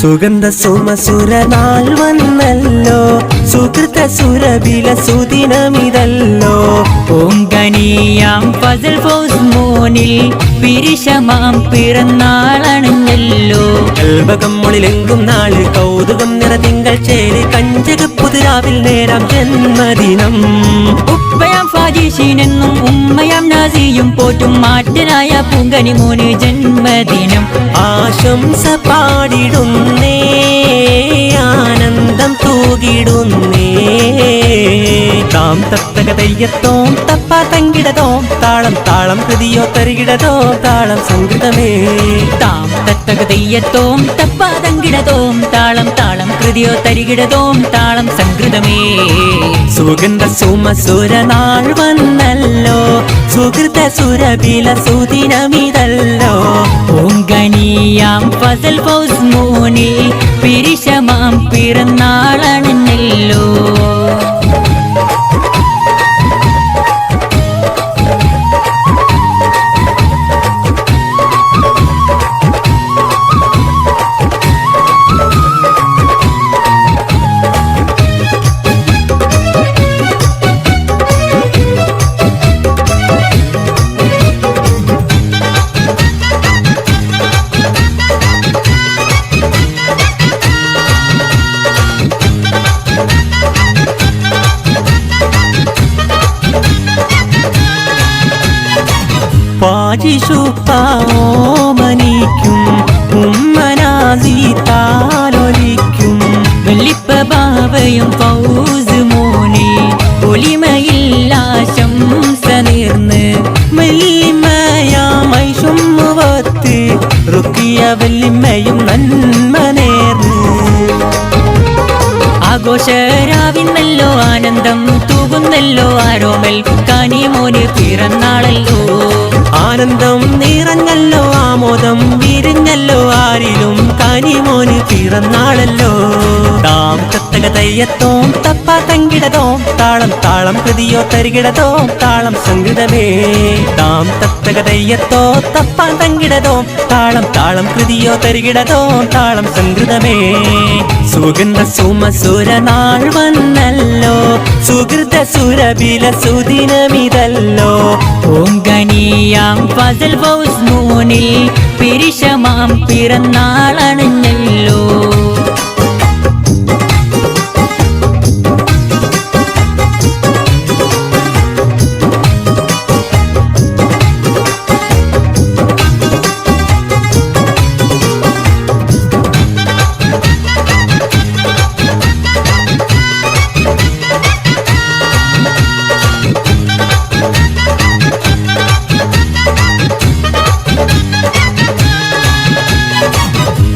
സുഗന്ധ സുമസുര നാൾ വന്നല്ലോ. സുഹൃത സുരബില സുദിനമിതല്ലോ. പൂങ്കനിയാം ഫസൽ ഫൗസ് മോനിൽ പിരിശമാം പിറന്നാളണിഞ്ഞല്ലോ. കൽവകമ്മൊളിലെങ്കും നാൾ കൗതുകം നിറ തിങ്കൾ ചേര് കഞ്ചക പുതിരാവിൽ നേരം ജന്മദിനം. ഉപ്പയാം ഫാജീഷീനെന്നും ഉമ്മയാം നാസിയും പോറ്റും മാറ്റനായ പൂങ്കനി മോന് ജന്മദിനം. ആശംസ പാടിടുന്നേ ആനന്ദം തൂകിടുന്നേ. താം തത്തക തെയ്യത്തോം തപ്പാ തങ്കിടതോ താളം താളം കൃതിയോ തരികിടതോ താളം സംഗീതമേ. താം തത്തക തെയ്യത്തോം തപ്പാതങ്കിടതോം താളം താളം കൃതിയോ തരികിടതോം താളം സംഗീതമേ. സുഗന്ധ സുമസുര നാൾ വന്നല്ലോ സുഹൃത സുരബില സുദിനമിതല്ലോ. പൂങ്കനിയാം ഫസൽ ഫൗസ് മോനിൽ പിരിശമാം പിറന്നാളണിഞ്ഞല്ലോ. പാജിഷുപ്പാമനിക്കും ഉമ്മനാസി താലൊലിക്കും വെള്ളിപ്പ ബാവയും പൗസ് മോനെ ഒലിമയിൽ ആശംസ നേർന്ന് വല്ലിമയാമൈഷും മുവത്ത് റുക്കിയ വല്ലിമയും നന്മ നേർന്ന് ആഘോഷരാവിന്നല്ലോ ആനന്ദം തൂകുന്നല്ലോ ആരോമൽ കാനി മോന് പിറന്നാളല്ലോ. ആനന്ദം നിറഞ്ഞല്ലോ ആമോദം വിരിഞ്ഞല്ലോ ആരിലും കനിമോന് പിറന്നാളല്ലോ. താം തത്തക തയ്യത്തോം തപ്പാ തങ്കിടതോം താളം താളം കൃതിയോ തരികിടതോ താളം സംഗീതമേ. താം തത്തക തയ്യത്തോ തപ്പാ തങ്കിടതോം താളം താളം കൃതിയോ തരികിടതോ താളം സംഗീതമേ. സുഗന്ധ സുമസുര നാൾ വന്നല്ലോ സുഹൃത സുരബില സുദിനമിതല്ലോ. പൂങ്കനിയാം ഫസൽ ഫൗസ് മൂനിൽ പിരിശമാം പിറന്നാളണിഞ്ഞല്ലോ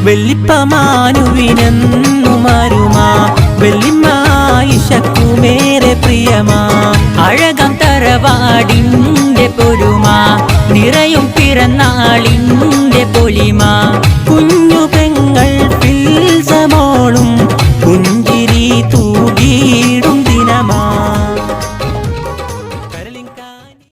വെള്ളിപ്പമാനുവിനെന്നുമാരുമാ. വെള്ളിമായിഷക്കുമേറെ പ്രിയമാ. അഴകം തറവാടിന്റെ പൊരുമാ. നിറയും പിറന്നാളിൻ